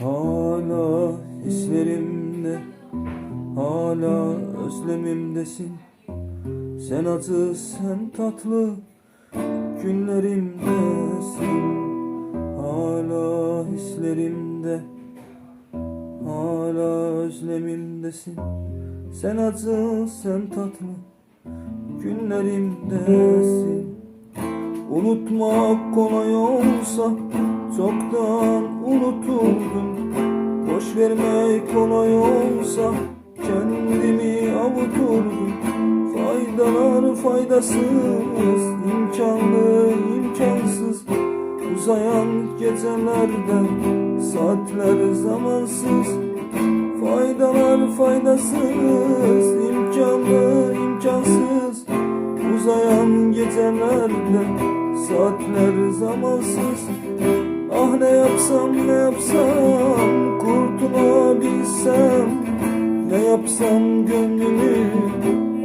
Hala hislerimde Hala özlemimdesin. Sen acı sen tatlı Günlerimdesin Hala hislerimde Hala özlemimdesin. Sen acı sen tatlı Günlerimdesin Unutmak kolay olsa Çoktan unuturdum Boş vermek kolay olsa Kendimi avuturdum. Faydalar faydasız imkanlı imkansız. Uzayan gecelerde Saatler zamansız. Faydalar faydasız imkanlı imkansız. Uzayan gecelerde Saatler zamansız. Ah ne yapsam ne yapsam Kurtulabilsem. Ne yapsam gönlümü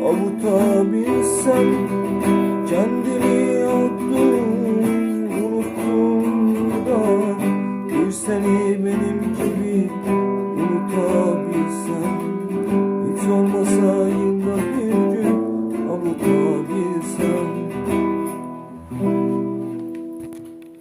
Avutabilsem